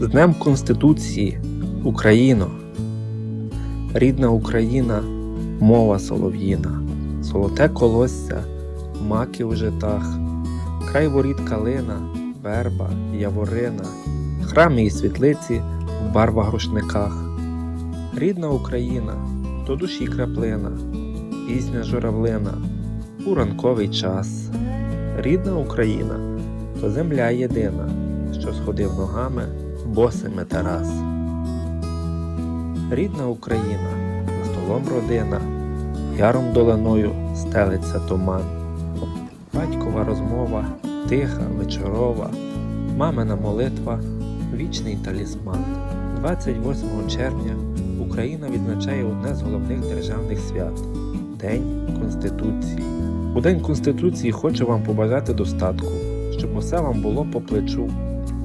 З Днем Конституції, Україно! Рідна Україна, мова солов'їна, золоте колосся, маки у житах, край воріт калина, верба, яворина, храми і світлиці в барвах рушниках. Рідна Україна, до душі краплина, пісня журавлина, у ранковий час. Рідна Україна, то земля єдина, що сходив ногами босими Тарас. Рідна Україна, столом родина, яром долиною стелиться туман. Батькова розмова, тиха, вечорова, мамина молитва, вічний талісман. 28 червня Україна відзначає одне з головних державних свят День Конституції. У День Конституції хочу вам побажати достатку, щоб усе вам було по плечу,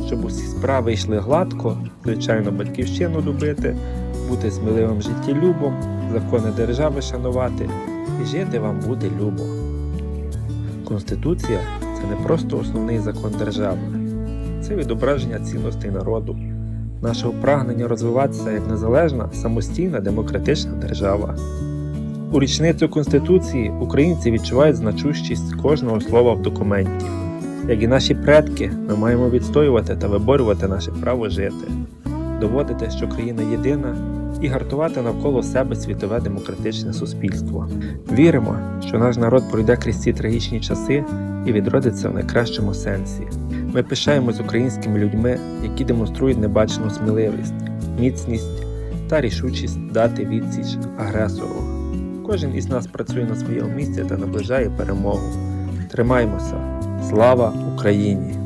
щоб усі справи йшли гладко, звичайно, батьківщину любити, бути сміливим життєлюбом, закони держави шанувати і жити вам буде любо. Конституція це не просто основний закон держави, це відображення цінностей народу, нашого прагнення розвиватися як незалежна, самостійна демократична держава. У річницю Конституції українці відчувають значущість кожного слова в документі. Як і наші предки, ми маємо відстоювати та виборювати наше право жити, доводити, що країна єдина, і гартувати навколо себе світове демократичне суспільство. Віримо, що наш народ пройде крізь ці трагічні часи і відродиться в найкращому сенсі. Ми пишаємось українськими людьми, які демонструють небачену сміливість, міцність та рішучість дати відсіч агресору. Кожен із нас працює на своєму місці та наближає перемогу. Тримаймося! Слава Україні!